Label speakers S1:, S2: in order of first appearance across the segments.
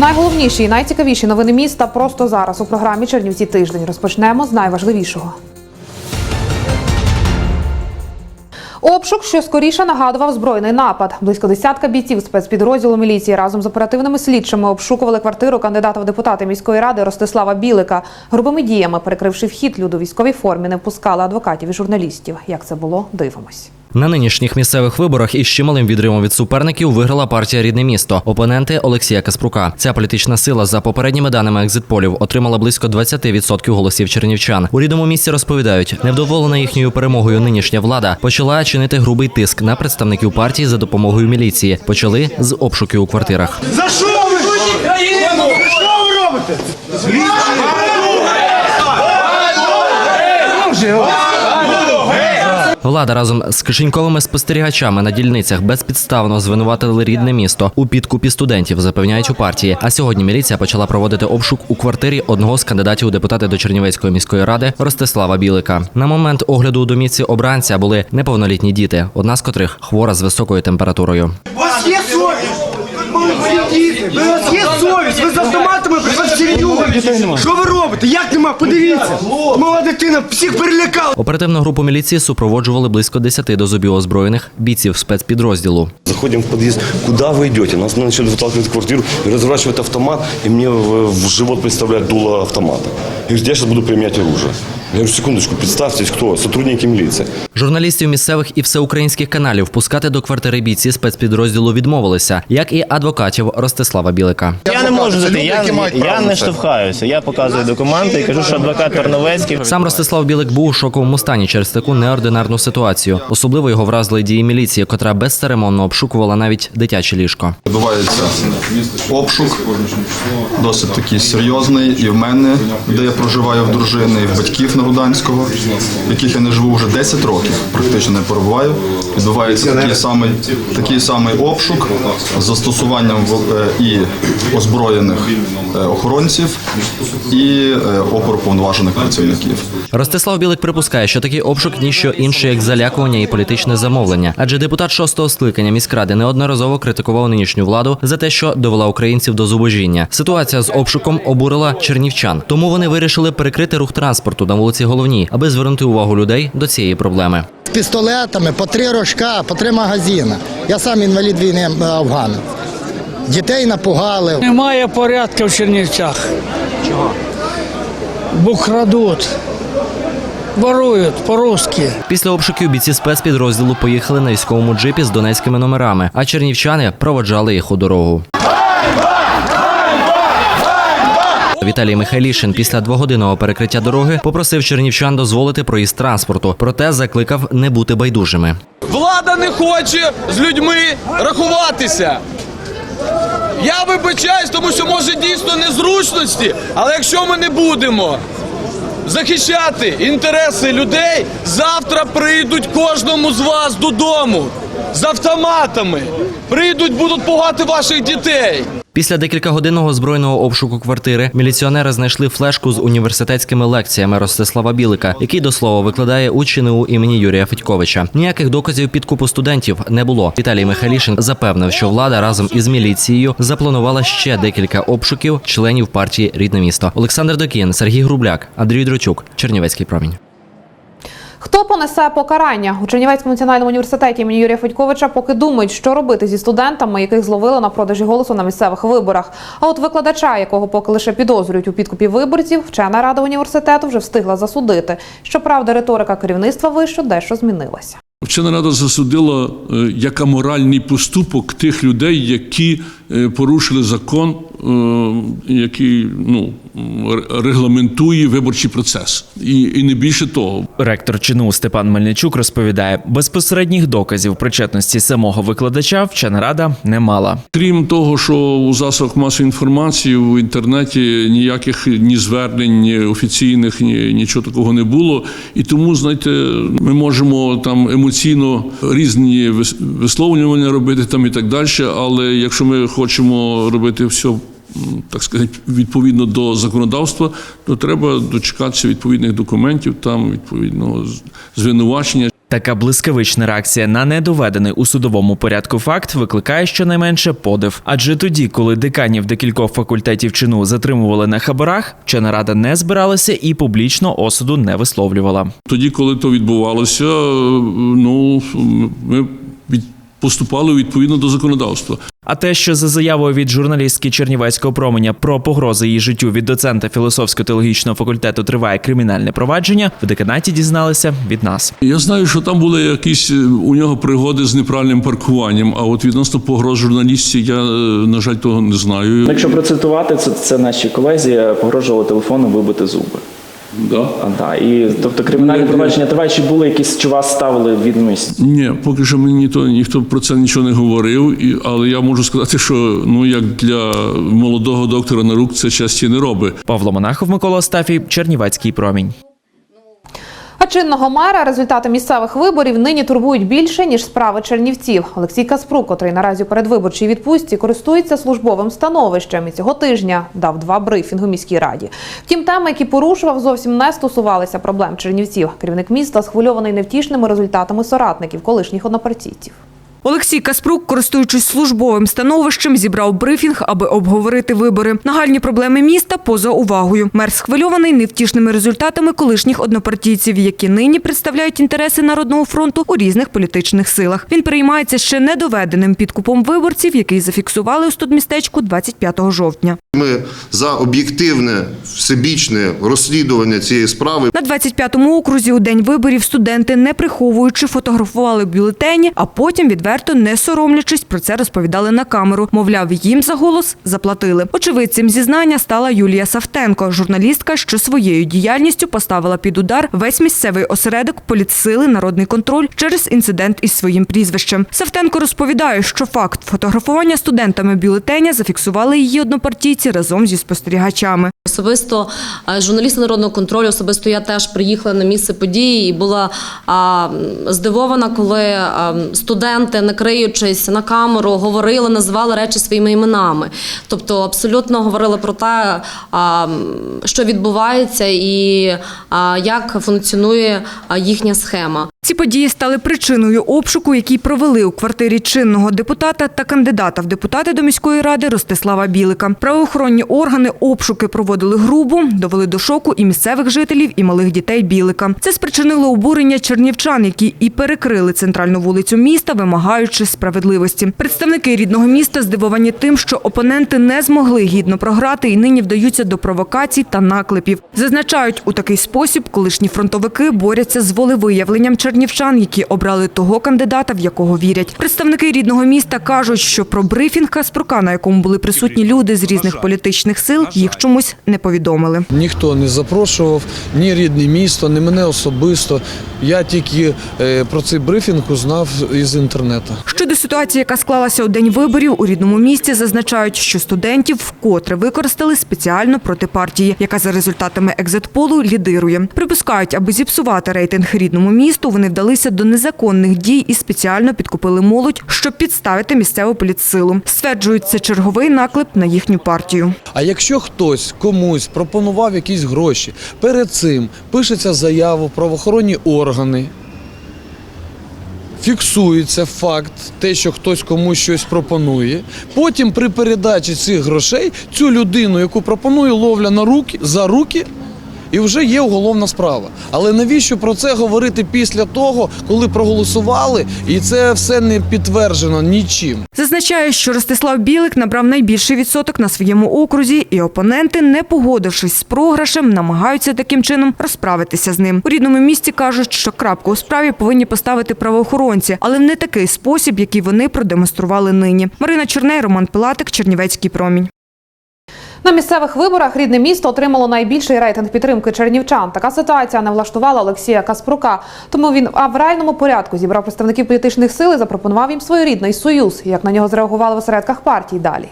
S1: Найголовніші і найцікавіші новини міста просто зараз у програмі Чернівці тиждень. Розпочнемо з найважливішого. Обшук, що скоріше нагадував збройний напад. Близько десятка бійців спецпідрозділу міліції разом з оперативними слідчими обшукували квартиру кандидата в депутати міської ради Ростислава Білика. Грубими діями, перекривши вхід, люди у військовій формі не впускали адвокатів і журналістів. Як це було, дивимось.
S2: На нинішніх місцевих виборах із чималим відривом від суперників виграла партія Рідне місто. Опоненти Олексія Каспрука. Ця політична сила за попередніми даними екзитполів отримала близько 20% голосів чернівчан. У рідному місті розповідають, невдоволена їхньою перемогою нинішня влада почала чинити грубий тиск на представників партії за допомогою міліції. Почали з обшуків у квартирах.
S3: За що ви? Країну! Що ви робите?
S2: Влада разом з кишеньковими спостерігачами на дільницях безпідставно звинуватили рідне місто у підкупі студентів, запевняють у партії. А сьогодні міліція почала проводити обшук у квартирі одного з кандидатів у депутати до Чернівецької міської ради Ростислава Білика. На момент огляду у домівці обранця були неповнолітні діти, одна з котрих хвора з високою температурою.
S3: У вас є совість? У вас є совість, ви з автоматами прийшли в сім'ю. Що ви робите? Як нема? Подивіться. Мала дитина всіх перелякала.
S2: Оперативну групу міліції супроводжували близько 10 до зубів озброєних бійців спецпідрозділу.
S4: Заходим в подъезд. Куда вы идете? Нас начали выталкивать в квартиру и разворачивать автомат, и мне в, в живот представляет дуло автомата. И говорит, я сейчас буду применять оружие. Я говорю, секундочку, представьтесь, кто? Сотрудники милиции.
S2: Журналістів місцевих і всеукраїнських каналів пускати до квартири бійці спецпідрозділу відмовилися, як і адвокатів Ростислава Білика.
S5: Я не можу зайти, я, я не штовхаюся. Я показую документи і кажу, що адвокат Терновецький.
S2: Сам Ростислав Білик був у шоковому стані через таку неординарну ситуацію. Особливо його вразили дії міліції, котра безцеремонно обшукувала навіть дитяче ліжко.
S6: Відбувається обшук, досить такий серйозний і в мене, де я проживаю в дружини, і в батьків Народанського, в яких я не живу вже 10 років, практично не перебуваю. Відбувається такий самий, такий самий обшук з застосуванням в- е, і озброєних е, охоронців, і е, опорповноважених працівників.
S2: Ростислав Білик припускає, що такий обшук ніщо інше, як залякування і політичне замовлення. Адже депутат шостого скликання міськради неодноразово критикував нинішню владу за те, що довела українців до зубожіння. Ситуація з обшуком обурила чернівчан, тому вони вирішили перекрити рух транспорту на вулиці Головній, аби звернути увагу людей до цієї проблеми.
S7: пістолетами, по три рожка, по три магазини. Я сам інвалід війни е, афганець. Дітей напугали.
S8: Немає порядку в Чернівцях. Чого? Бо крадуть, ворують по-русски.
S2: Після обшуків бійці спецпідрозділу поїхали на військовому джипі з донецькими номерами, а чернівчани проводжали їх у дорогу. Віталій Михайлішин після двогодинного перекриття дороги попросив чернівчан дозволити проїзд транспорту, проте закликав не бути байдужими.
S9: Влада не хоче з людьми рахуватися. Я вибачаюсь, тому що може дійсно незручності, але якщо ми не будемо захищати інтереси людей, завтра прийдуть кожному з вас додому з автоматами. Прийдуть, будуть пугати ваших дітей.
S2: Після декількагодинного збройного обшуку квартири міліціонери знайшли флешку з університетськими лекціями Ростислава Білика, який до слова викладає у імені Юрія Федьковича. Ніяких доказів підкупу студентів не було. Віталій Михайлішин запевнив, що влада разом із міліцією запланувала ще декілька обшуків членів партії Рідне місто. Олександр Докін, Сергій Грубляк, Андрій Дрочук, Чернівецький промінь.
S1: Хто понесе покарання у Чернівецькому національному університеті імені Юрія Федьковича поки думають, що робити зі студентами, яких зловили на продажі голосу на місцевих виборах. А от викладача, якого поки лише підозрюють у підкупі виборців, вчена рада університету вже встигла засудити. Щоправда, риторика керівництва вишу дещо змінилася.
S10: Вчена рада засудила е, як аморальний поступок тих людей, які е, порушили закон, е, який ну, регламентує виборчий процес. І, і не більше того.
S11: Ректор ЧНУ Степан Мельничук розповідає, безпосередніх доказів причетності самого викладача вчена рада не мала.
S10: Крім того, що у засобах масової інформації в інтернеті ніяких ні звернень ні офіційних, ні нічого такого не було. І тому, знаєте, ми можемо там емоційно різні вис- висловлювання робити там і так далі. Але якщо ми хочемо робити все. Так сказати, відповідно до законодавства, то треба дочекатися відповідних документів, там відповідного звинувачення.
S11: Така блискавична реакція на недоведений у судовому порядку факт викликає щонайменше подив. Адже тоді, коли деканів декількох факультетів чину затримували на хабарах, вчена рада не збиралася і публічно осуду не висловлювала.
S10: Тоді, коли то відбувалося, ну ми поступали відповідно до законодавства.
S11: А те, що за заявою від журналістки Чернівецького променя про погрози її життю від доцента філософсько-теологічного факультету триває кримінальне провадження, в деканаті дізналися від нас.
S10: Я знаю, що там були якісь е, у нього пригоди з неправильним паркуванням. А от відносно погроз журналістів, я е, на жаль того не знаю.
S12: Якщо процитувати, це, це наші колезі погрожували телефоном вибити зуби.
S10: Да.
S12: А, да. І, тобто кримінальні провадження триває, чи були якісь, чи вас ставили в відомість?
S10: Ні, поки що мені ніхто, ніхто про це нічого не говорив, і, але я можу сказати, що ну як для молодого доктора на рук це часті не робить.
S11: Павло Монахов, Микола Остафій, Чернівецький промінь.
S1: Чинного мера результати місцевих виборів нині турбують більше ніж справи чернівців. Олексій Каспрук, котрий наразі передвиборчій відпустці користується службовим становищем і цього тижня дав два брифінги міській раді. Втім, теми, які порушував, зовсім не стосувалися проблем чернівців. Керівник міста схвильований невтішними результатами соратників, колишніх однопартійців.
S13: Олексій Каспрук, користуючись службовим становищем, зібрав брифінг, аби обговорити вибори. Нагальні проблеми міста поза увагою. Мер схвильований невтішними результатами колишніх однопартійців, які нині представляють інтереси народного фронту у різних політичних силах. Він переймається ще недоведеним підкупом виборців, який зафіксували у студмістечку 25 жовтня.
S14: Ми за об'єктивне всебічне розслідування цієї справи.
S13: На 25-му окрузі у день виборів студенти, не приховуючи, фотографували бюлетені, а потім відверто не соромлячись про це розповідали на камеру. Мовляв, їм за голос заплатили. Очевидцем зізнання стала Юлія Савтенко, журналістка, що своєю діяльністю поставила під удар весь місцевий осередок політсили народний контроль через інцидент із своїм прізвищем. Савтенко розповідає, що факт фотографування студентами бюлетеня зафіксували її однопартійці разом зі спостерігачами.
S15: Особисто е, журналісти народного контролю, особисто я теж приїхала на місце події і була здивована, коли а, м, не криючись на камеру, говорили, називали речі своїми іменами. Тобто абсолютно говорили про те, що відбувається і як функціонує їхня схема.
S13: Ці події стали причиною обшуку, який провели у квартирі чинного депутата та кандидата в депутати до міської ради Ростислава Білика. Правоохоронні органи обшуки проводили грубо, довели до шоку і місцевих жителів, і малих дітей Білика. Це спричинило обурення чернівчан, які і перекрили центральну вулицю міста, вимагаючи справедливості. Представники рідного міста здивовані тим, що опоненти не змогли гідно програти і нині вдаються до провокацій та наклепів. Зазначають, у такий спосіб колишні фронтовики борються з волевиявленням чернівчан, які обрали того кандидата, в якого вірять. Представники рідного міста кажуть, що про брифінг Каспрука, на якому були присутні люди з різних політичних сил, їх чомусь не повідомили.
S16: Ніхто не запрошував, ні рідне місто, ні мене особисто. Я тільки е, про цей брифінг узнав із інтернету.
S13: Щодо ситуації, яка склалася у день виборів, у рідному місті зазначають, що студентів вкотре використали спеціально проти партії, яка за результатами екзитполу лідирує. Припускають, аби зіпсувати рейтинг рідному місту, вони вдалися до незаконних дій і спеціально підкупили молодь, щоб підставити місцеву політсилу. Стверджують, це черговий наклеп на їхню партію.
S16: А якщо хтось комусь пропонував якісь гроші, перед цим пишеться заява в правоохоронні органи. Фіксується факт, те, що хтось комусь щось пропонує. Потім при передачі цих грошей цю людину, яку пропонує, ловля на руки за руки, і вже є уголовна справа. Але навіщо про це говорити після того, коли проголосували, і це все не підтверджено нічим.
S13: Зазначає, що Ростислав Білик набрав найбільший відсоток на своєму окрузі, і опоненти, не погодившись з програшем, намагаються таким чином розправитися з ним. У рідному місті кажуть, що крапку у справі повинні поставити правоохоронці, але не такий спосіб, який вони продемонстрували нині. Марина Черней, Роман Пилатик, Чернівецький промінь.
S1: На місцевих виборах рідне місто отримало найбільший рейтинг підтримки чернівчан. Така ситуація не влаштувала Олексія Каспрука. Тому він в авральному порядку зібрав представників політичних сил і запропонував їм своєрідний союз. Як на нього зреагували в осередках партій далі.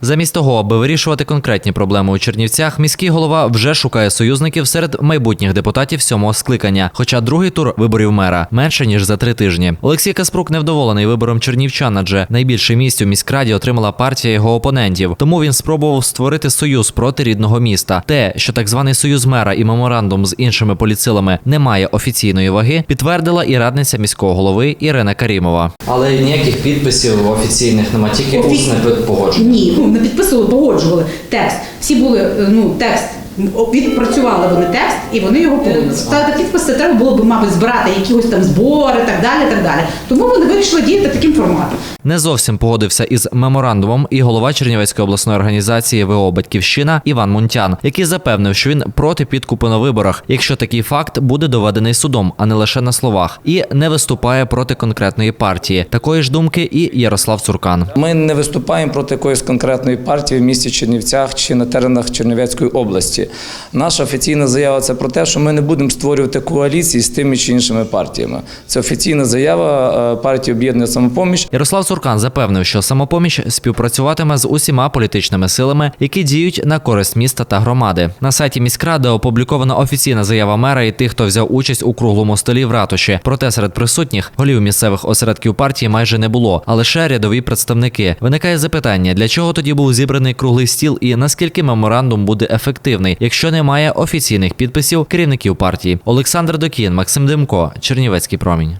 S2: Замість того, аби вирішувати конкретні проблеми у Чернівцях, міський голова вже шукає союзників серед майбутніх депутатів сьомого скликання. Хоча другий тур виборів мера менше ніж за три тижні. Олексій Каспрук невдоволений вибором чернівчан, адже найбільше місць у міськраді отримала партія його опонентів. Тому він спробував створити союз проти рідного міста. Те, що так званий союз мера і меморандум з іншими політсилами не має офіційної ваги, підтвердила і радниця міського голови Ірина Карімова. Але ніяких підписів офіційних немає, тільки
S17: усне
S2: погодження.
S17: Ні, ну не підписували, погоджували текст. Всі були е, ну текст. Відпрацювали вони текст і вони його погодили. Ставити підпис, це треба було б, мабуть, збирати якісь там збори, так далі. так далі. Тому вони вирішили діяти таким форматом.
S2: Не зовсім погодився із меморандумом і голова Чернівецької обласної організації ВО Батьківщина Іван Мунтян, який запевнив, що він проти підкупу на виборах, якщо такий факт буде доведений судом, а не лише на словах, і не виступає проти конкретної партії. Такої ж думки і Ярослав Цуркан.
S18: Ми не виступаємо проти якоїсь конкретної партії в місті Чернівцях чи на теренах Чернівецької області. Наша офіційна заява це про те, що ми не будемо створювати коаліції з тими чи іншими партіями. Це офіційна заява е, партії об'єднання самопоміч.
S2: Ярослав Цуркан запевнив, що самопоміч співпрацюватиме з усіма політичними силами, які діють на користь міста та громади. На сайті міськради опублікована офіційна заява мера і тих, хто взяв участь у круглому столі в ратуші. Проте серед присутніх голів місцевих осередків партії майже не було, а лише рядові представники. Виникає запитання, для чого тоді був зібраний круглий стіл і наскільки меморандум буде ефективний, якщо немає офіційних підписів керівників партії. Олександр Докін, Максим Димко, Чернівецький промінь.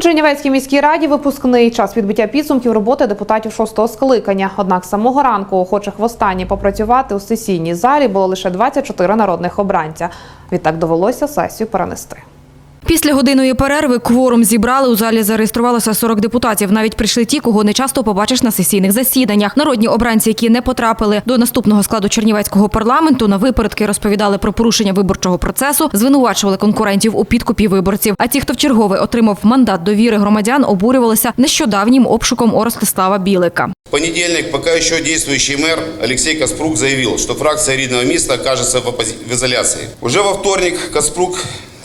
S1: У Чернівецькій міській раді випускний час відбиття підсумків роботи депутатів шостого скликання. Однак самого ранку охочих востаннє попрацювати у сесійній залі було лише 24 народних обранця. Відтак довелося сесію перенести.
S19: Після годинної перерви кворум зібрали. У залі зареєструвалося 40 депутатів. Навіть прийшли ті, кого не часто побачиш на сесійних засіданнях. Народні обранці, які не потрапили до наступного складу Чернівецького парламенту, на випередки розповідали про порушення виборчого процесу, звинувачували конкурентів у підкупі виборців. А ті, хто вчергове отримав мандат довіри громадян, обурювалися нещодавнім обшуком у Ростислава Білика.
S20: В понедельник пока еще действующий мэр Алексей Каспрук заявил, что фракция Ридного места окажется в, оппози- в изоляции. Уже во вторник Каспрук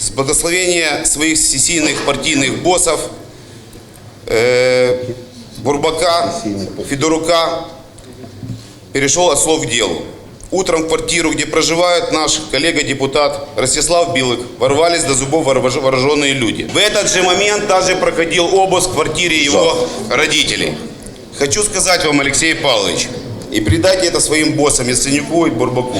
S20: с благословения своих сессийных партийных боссов э, Бурбака, Федорука перешел от слов к делу. Утром в квартиру, где проживает наш коллега-депутат Ростислав Билык, ворвались до зубов вооруженные люди. В этот же момент даже проходил обыск в квартире его родителей. Хочу сказать вам, Алексей Павлович, и передайте это своим боссам, Яценюку и Бурбаку.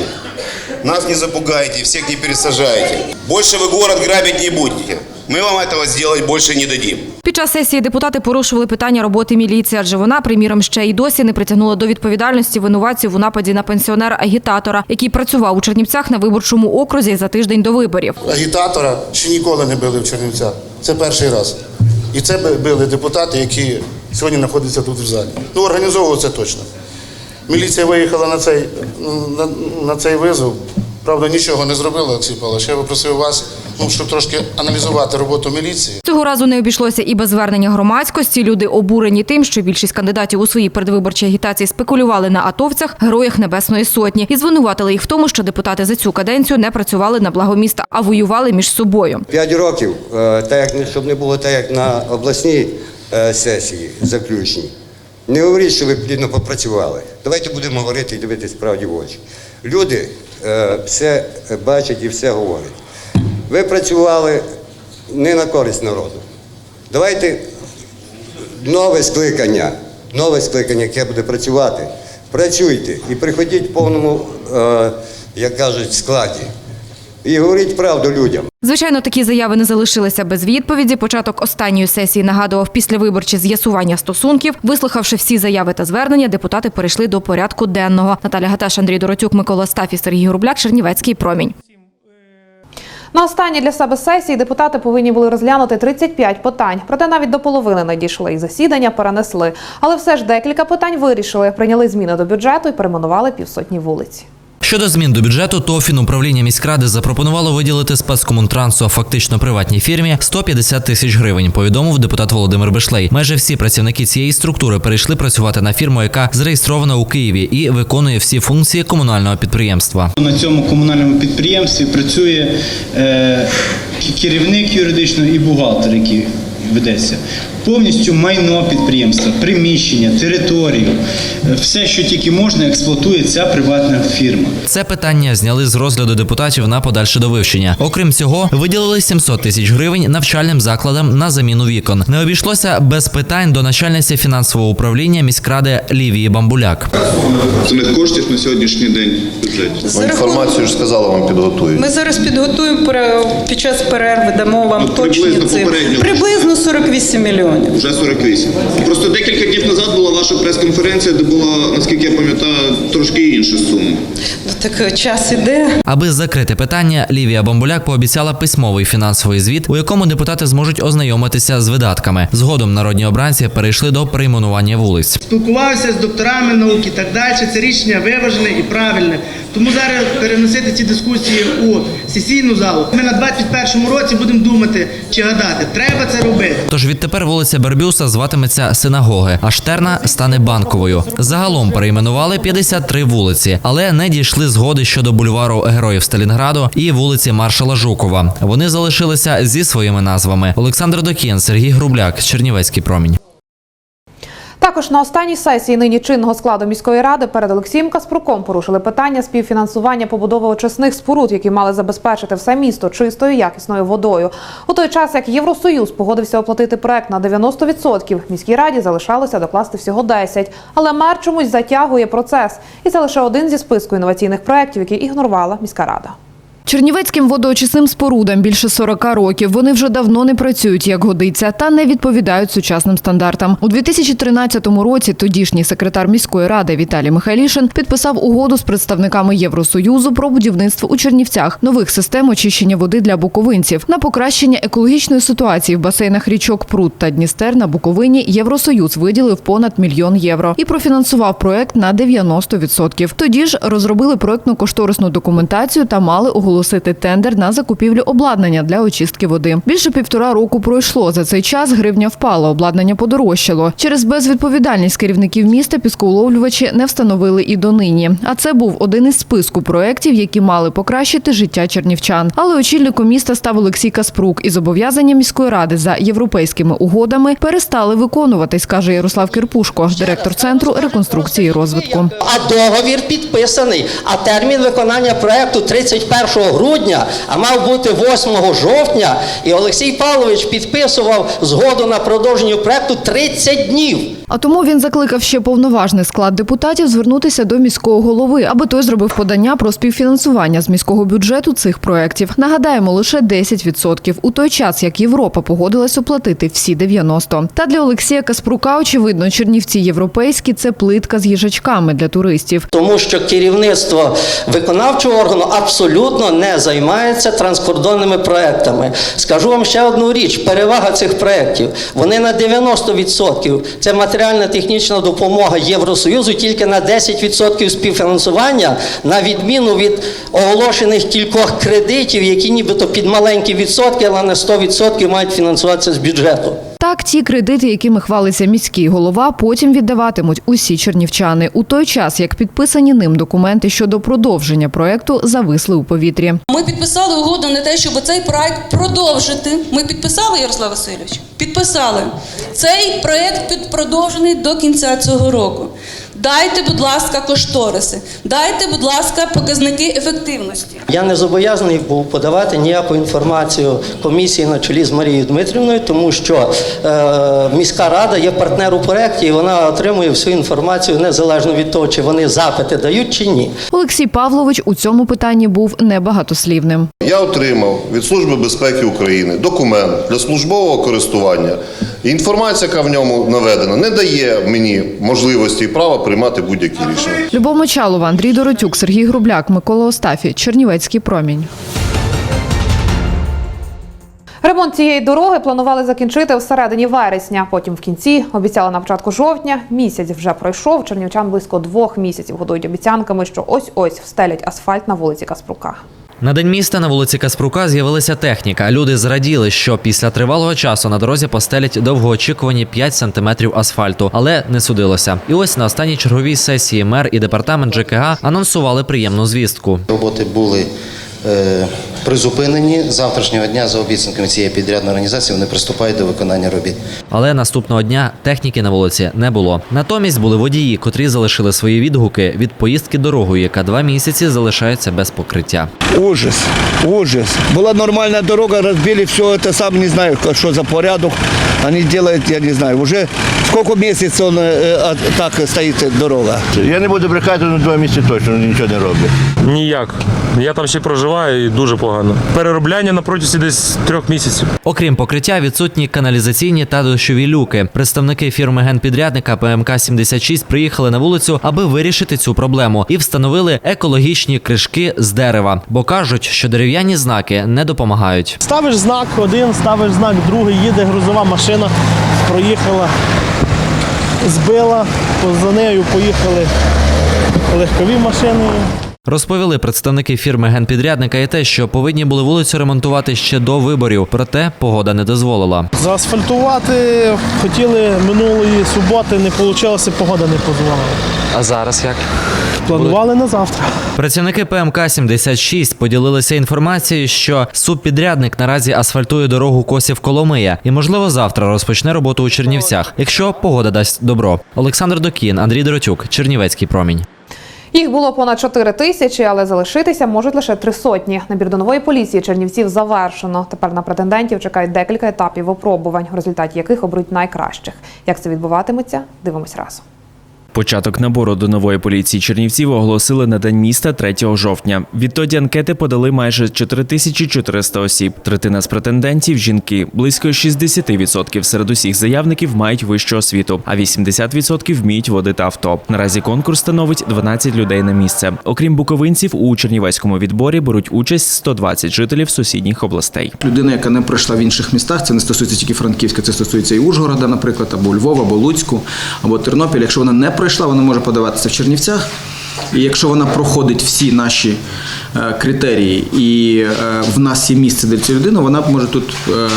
S20: Нас не запугаете, всех не пересажаете. Больше вы город грабить не будете. Мы вам этого сделать больше не дадим.
S19: Під час сесії депутати порушували питання роботи міліції, адже вона, приміром, ще й досі не притягнула до відповідальності винуватців у нападі на пенсіонера-агітатора, який працював у Чернівцях на виборчому окрузі за тиждень до виборів.
S21: Агітатора ще ніколи не били в Чернівцях. Це перший раз. І це би- били депутати, які сьогодні знаходяться тут в залі. Ну, організовували це точно. Міліція виїхала на цей, на, на цей визов. Правда, нічого не зробила, Олексій Павлович. Я би просив вас, ну, щоб трошки аналізувати роботу міліції.
S19: Цього разу не обійшлося і без звернення громадськості. Люди обурені тим, що більшість кандидатів у своїй передвиборчій агітації спекулювали на атовцях, героях Небесної Сотні, і звинуватили їх в тому, що депутати за цю каденцію не працювали на благо міста, а воювали між собою.
S22: П'ять років, е, так як не- щоб не було так, як на обласній е, сесії заключній. Не говоріть, що ви плідно попрацювали. Давайте будемо говорити і дивитися справді в очі. Люди е, все бачать і все говорять. Ви працювали не на користь народу. Давайте нове скликання, нове скликання, яке буде працювати. Працюйте і приходіть в повному, е, як кажуть, складі. І говоріть правду людям.
S19: Звичайно, такі заяви не залишилися без відповіді. Початок останньої сесії нагадував післявиборчі з'ясування стосунків. Вислухавши всі заяви та звернення, депутати перейшли до порядку денного. Наталя Гаташ, Андрій Доротюк, Микола Стафі, Сергій Грубляк, Чернівецький промінь.
S1: На останній для себе сесії депутати повинні були розглянути 35 питань. Проте навіть до половини надійшли і засідання перенесли. Але все ж декілька питань вирішили. Прийняли зміни до бюджету і перейменували півсотні вулиць.
S2: Щодо змін до бюджету, то фінуправління міськради запропонувало виділити спецкомунтрансу фактично приватній фірмі 150 тисяч гривень. Повідомив депутат Володимир Бешлей. Майже всі працівники цієї структури перейшли працювати на фірму, яка зареєстрована у Києві і виконує всі функції комунального підприємства.
S23: На цьому комунальному підприємстві працює е, керівник юридичного і бухгалтер, які
S24: ведеться. Повністю майно підприємства, приміщення, територію, все, що тільки можна, експлуатує ця приватна фірма.
S2: Це питання зняли з розгляду депутатів на подальше довивчення. Окрім цього, виділили 700 тисяч гривень навчальним закладам на заміну вікон. Не обійшлося без питань до начальниці фінансового управління міськради Лівії Бамбуляк.
S25: Самих коштів на сьогоднішній день бюджеті.
S14: Ну, Інформацію ж сказала вам підготують.
S26: Ми зараз підготуємо під час перерви, дамо вам точні
S25: приблизно
S26: цифри. Приблизно 48 мільйонів.
S25: Вже 48. Просто декілька днів назад була ваша прес-конференція, де була, наскільки я пам'ятаю, трошки інша сума.
S26: Ну, Так е, час іде.
S2: Аби закрити питання, Лівія Бамбуляк пообіцяла письмовий фінансовий звіт, у якому депутати зможуть ознайомитися з видатками. Згодом народні обранці перейшли до перейменування вулиць.
S27: спілкувався з докторами наук і так далі. Це рішення виважене і правильне. Тому зараз переносити ці дискусії у сесійну залу. Ми на 21-му році будемо думати чи гадати, треба це робити.
S2: Тож відтепер вулиця Бербюса зватиметься синагоги, а Штерна стане банковою. Загалом перейменували 53 вулиці, але не дійшли згоди щодо бульвару Героїв Сталінграду і вулиці Маршала Жукова. Вони залишилися зі своїми назвами. Олександр Докін, Сергій Грубляк, Чернівецький промінь.
S1: Також на останній сесії нині чинного складу міської ради перед Олексієм Каспруком порушили питання співфінансування побудови очисних споруд, які мали забезпечити все місто чистою якісною водою. У той час, як Євросоюз погодився оплатити проект на 90%, міській раді залишалося докласти всього 10%. Але мер чомусь затягує процес. І це лише один зі списку інноваційних проєктів, які ігнорувала міська рада.
S28: Чернівецьким водоочисним спорудам більше 40 років. Вони вже давно не працюють як годиться та не відповідають сучасним стандартам. У 2013 році тодішній секретар міської ради Віталій Михайлішин підписав угоду з представниками Євросоюзу про будівництво у Чернівцях нових систем очищення води для буковинців на покращення екологічної ситуації в басейнах річок Прут та Дністер на Буковині. Євросоюз виділив понад мільйон євро і профінансував проект на 90%. Тоді ж розробили проектно-кошторисну документацію та мали оголосити тендер на закупівлю обладнання для очистки води. Більше півтора року пройшло. За цей час гривня впала, обладнання подорожчало. Через безвідповідальність керівників міста піскоуловлювачі не встановили і донині. А це був один із списку проєктів, які мали покращити життя чернівчан. Але очільником міста став Олексій Каспрук, і зобов'язання міської ради за європейськими угодами перестали виконуватись, каже Ярослав Кирпушко, директор центру реконструкції і розвитку.
S29: А договір підписаний, а термін виконання проекту 31 грудня, а мав бути 8 жовтня. І Олексій Павлович підписував згоду на продовження проекту 30 днів.
S28: А тому він закликав ще повноважний склад депутатів звернутися до міського голови, аби той зробив подання про співфінансування з міського бюджету цих проєктів. Нагадаємо, лише 10% у той час, як Європа погодилась оплатити всі 90%. Та для Олексія Каспрука, очевидно, Чернівці європейські це плитка з їжачками для туристів.
S29: Тому що керівництво виконавчого органу абсолютно не займається транскордонними проектами. Скажу вам ще одну річ: перевага цих проєктів. Вони на 90%. Це матеріальна технічна допомога Євросоюзу тільки на 10% співфінансування, на відміну від оголошених кількох кредитів, які нібито під маленькі відсотки, але на 100% мають фінансуватися з бюджету.
S28: Так, ті кредити, якими хвалиться міський голова, потім віддаватимуть усі чернівчани у той час, як підписані ним документи щодо продовження проекту зависли у повітрі.
S30: Ми підписали угоду на те, щоб цей проект продовжити. Ми підписали, Ярослав Васильович? Підписали. Цей проект продовжений до кінця цього року. Дайте, будь ласка, кошториси. Дайте, будь ласка, показники ефективності.
S29: Я не зобов'язаний був подавати ніяку інформацію комісії на чолі з Марією Дмитрівною, тому що е, міська рада є партнер у проєкті, і вона отримує всю інформацію незалежно від того, чи вони запити дають чи ні.
S28: Олексій Павлович у цьому питанні був небагатослівним.
S14: Я отримав від Служби безпеки України документ для службового користування. Інформація, яка в ньому наведена, не дає мені можливості і права приймати будь-які рішення.
S28: Любов Мочалова, Андрій Доротюк, Сергій Грубляк, Микола Остафі, Чернівецький промінь.
S1: Ремонт цієї дороги планували закінчити всередині вересня. Потім в кінці обіцяли на початку жовтня. Місяць вже пройшов. Чернівчан близько двох місяців годують обіцянками, що ось ось встелять асфальт на вулиці Каспрука.
S2: На день міста на вулиці Каспрука з'явилася техніка. Люди зраділи, що після тривалого часу на дорозі постелять довгоочікувані 5 сантиметрів асфальту, але не судилося. І ось на останній черговій сесії мер і департамент ЖКГ анонсували приємну звістку.
S21: Роботи були е,
S31: призупинені. З Завтрашнього дня за обіцянками цієї підрядної організації вони приступають до виконання робіт.
S2: Але наступного дня техніки на вулиці не було. Натомість були водії, котрі залишили свої відгуки від поїздки дорогою, яка два місяці залишається без покриття.
S32: Ужас, ужас. Была нормальная дорога, разбили все это, сам не знаю, что за порядок. Они делают, я не знаю, уже сколько месяцев он, э, а, так стоит дорога.
S33: Я не буду брехати, але два місяці точно нічого не роблять.
S34: Ніяк. Я там ще проживаю і дуже погано. Переробляння на протязі десь трьох місяців.
S2: Окрім покриття, відсутні каналізаційні та дощові люки. Представники фірми генпідрядника ПМК 76 приїхали на вулицю, аби вирішити цю проблему, і встановили екологічні кришки з дерева, бо кажуть, що дерев'яні знаки не допомагають.
S35: Ставиш знак один, ставиш знак другий, їде грузова машина, проїхала, збила, за нею поїхали легкові машини.
S2: Розповіли представники фірми генпідрядника і те, що повинні були вулицю ремонтувати ще до виборів, проте погода не дозволила.
S35: Заасфальтувати хотіли минулої суботи, не вийшло, погода не дозволила.
S2: А зараз як?
S35: Планували на завтра.
S2: Працівники ПМК 76 поділилися інформацією, що субпідрядник наразі асфальтує дорогу Косів Коломия і, можливо, завтра розпочне роботу у Чернівцях, якщо погода дасть добро. Олександр Докін, Андрій Доротюк, Чернівецький промінь.
S1: Їх було понад 4 тисячі, але залишитися можуть лише три сотні. Набір до нової поліції Чернівців завершено. Тепер на претендентів чекають декілька етапів випробувань, в результаті яких оберуть найкращих. Як це відбуватиметься? Дивимось разом.
S11: Початок набору до нової поліції Чернівців оголосили на день міста 3 жовтня. Відтоді анкети подали майже 4400 осіб. Третина з претендентів жінки. Близько 60% серед усіх заявників мають вищу освіту, а 80% вміють водити авто. Наразі конкурс становить 12 людей на місце. Окрім буковинців, у чернівецькому відборі беруть участь 120 жителів сусідніх областей.
S36: Людина, яка не пройшла в інших містах, це не стосується тільки Франківська, це стосується і Ужгорода, наприклад, або Львова, або Луцьку, або Тернопіль. Якщо вона не пройшла, вона може подаватися в Чернівцях. І якщо вона проходить всі наші е, критерії, і е, в нас є місце для цієї людини, вона може тут е,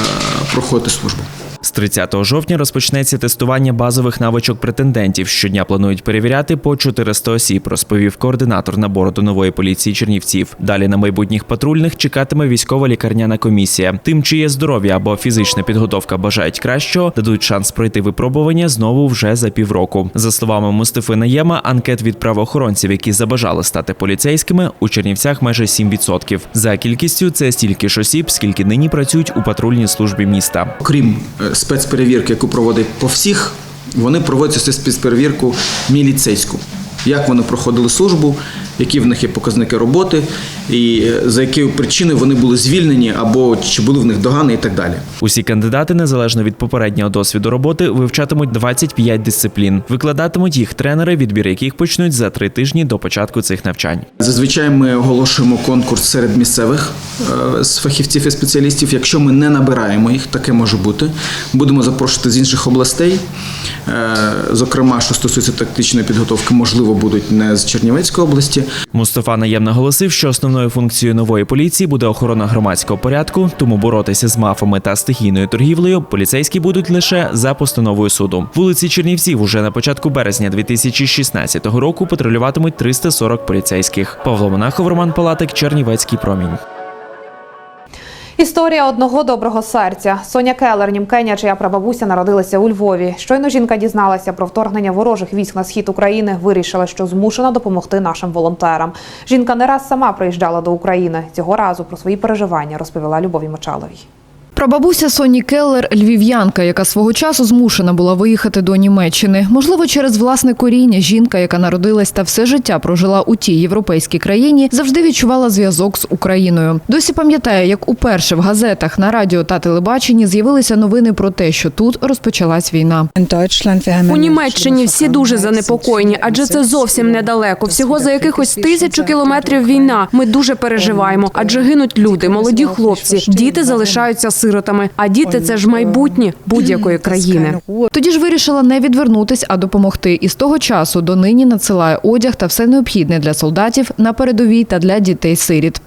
S36: проходити службу.
S11: З 30 жовтня розпочнеться тестування базових навичок претендентів. Щодня планують перевіряти по 400 осіб, розповів координатор набору до нової поліції Чернівців. Далі на майбутніх патрульних чекатиме військова лікарняна комісія. Тим, чиє здоров'я або фізична підготовка бажають кращого, дадуть шанс пройти випробування знову вже за півроку. За словами Мустафи Наєма, анкет від правоохоронців, які забажали стати поліцейськими, у Чернівцях майже 7%. За кількістю це стільки ж осіб, скільки нині працюють у патрульній службі міста.
S36: Окрім е, спецперевірки, яку проводить по всіх, вони проводять цю спецперевірку міліцейську. Як вони проходили службу, які в них є показники роботи, і е, за якою причиною вони були звільнені, або чи були в них догани і так далі.
S11: Усі кандидати, незалежно від попереднього досвіду роботи, вивчатимуть 25 дисциплін. Викладатимуть їх тренери, відбір яких почнуть за три тижні до початку цих навчань.
S36: Зазвичай ми оголошуємо конкурс серед місцевих е, з фахівців і спеціалістів. Якщо ми не набираємо їх, таке може бути. Будемо запрошувати з інших областей. Е, Зокрема, що стосується тактичної підготовки, можливо, будуть не з Чернівецької області.
S11: Мустафа Наєм наголосив, що основною функцією нової поліції буде охорона громадського порядку, тому боротися з мафами та стихійною торгівлею поліцейські будуть лише за постановою суду. Вулиці Чернівців уже на початку березня 2016 року патрулюватимуть 340 поліцейських. Павло Монахов, Роман Палатик, Чернівецький промінь.
S1: Історія одного доброго серця. Соня Келер, німкеня, чия прабабуся народилася у Львові. Щойно жінка дізналася про вторгнення ворожих військ на схід України. Вирішила, що змушена допомогти нашим волонтерам. Жінка не раз сама приїжджала до України. Цього разу про свої переживання розповіла Любові Мочаловій.
S28: Прабабуся Соні Келлер – львів'янка, яка свого часу змушена була виїхати до Німеччини. Можливо, через власне коріння жінка, яка народилась та все життя прожила у тій європейській країні, завжди відчувала зв'язок з Україною. Досі пам'ятає, як уперше в газетах, на радіо та телебаченні з'явилися новини про те, що тут розпочалась війна.
S37: У Німеччині всі дуже занепокоєні, адже це зовсім недалеко. Всього за якихось тисячу кілометрів війна. Ми дуже переживаємо, адже гинуть люди, молоді хлопці, діти залишаються сиротами. А діти це ж майбутнє будь-якої країни.
S28: Тоді ж вирішила не відвернутись, а допомогти. І з того часу донині надсилає одяг та все необхідне для солдатів на передовій та для дітей-сиріт.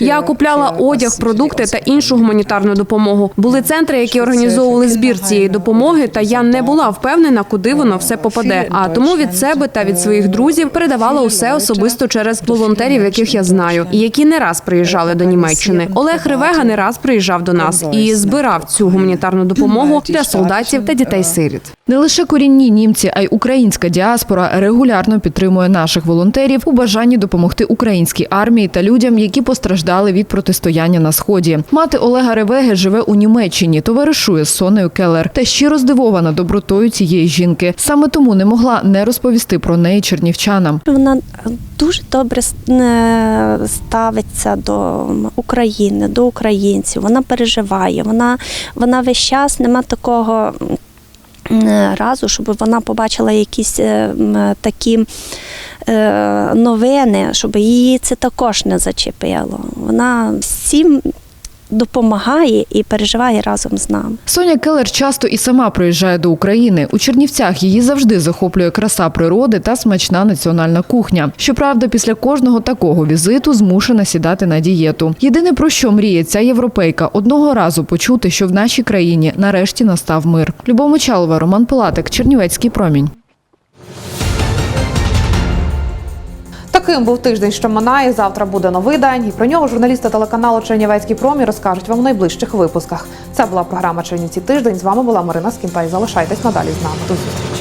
S37: Я купляла одяг, продукти та іншу гуманітарну допомогу. Були центри, які організовували збір цієї допомоги, та я не була впевнена, куди воно все попаде. А тому від себе та від своїх друзів передавала усе особисто через волонтерів, яких я знаю, і які не раз приїжджали до Німеччини. Олег Ревега не раз приїжджав до нас і збирав цю гуманітарну допомогу для солдатів та дітей-сиріт.
S28: Не лише корінні німці, а й українська діаспора регулярно підтримує наших волонтерів у бажанні допомогти українській армії та людям, які постраждали від протистояння на сході. Мати Олега Ревеги живе у Німеччині, товаришує з Сонею Келлер та щиро здивована добротою цієї жінки. Саме тому не могла не розповісти про неї чернівчанам.
S38: Вона дуже добре ставиться до України, до українців. Вона переживає. Вона, вона весь час нема такого. Е, Разу, щоб вона побачила якісь е, такі е, новини, щоб її це також не зачепило. Вона всім допомагає і переживає разом з нами.
S28: Соня Келер часто і сама приїжджає до України. У Чернівцях її завжди захоплює краса природи та смачна національна кухня. Щоправда, після кожного такого візиту змушена сідати на дієту. Єдине про що мріє ця європейка одного разу почути, що в нашій країні нарешті настав мир. Любов Мочалова, Роман Пилатик, Чернівецький промінь.
S1: Таким був тиждень, що минає. Завтра буде новий день. І про нього журналісти телеканалу Чернівецький промі розкажуть вам у найближчих випусках. Це була програма Чернівці тиждень. З вами була Марина Скімпай. Залишайтесь надалі з нами. До зустрічі.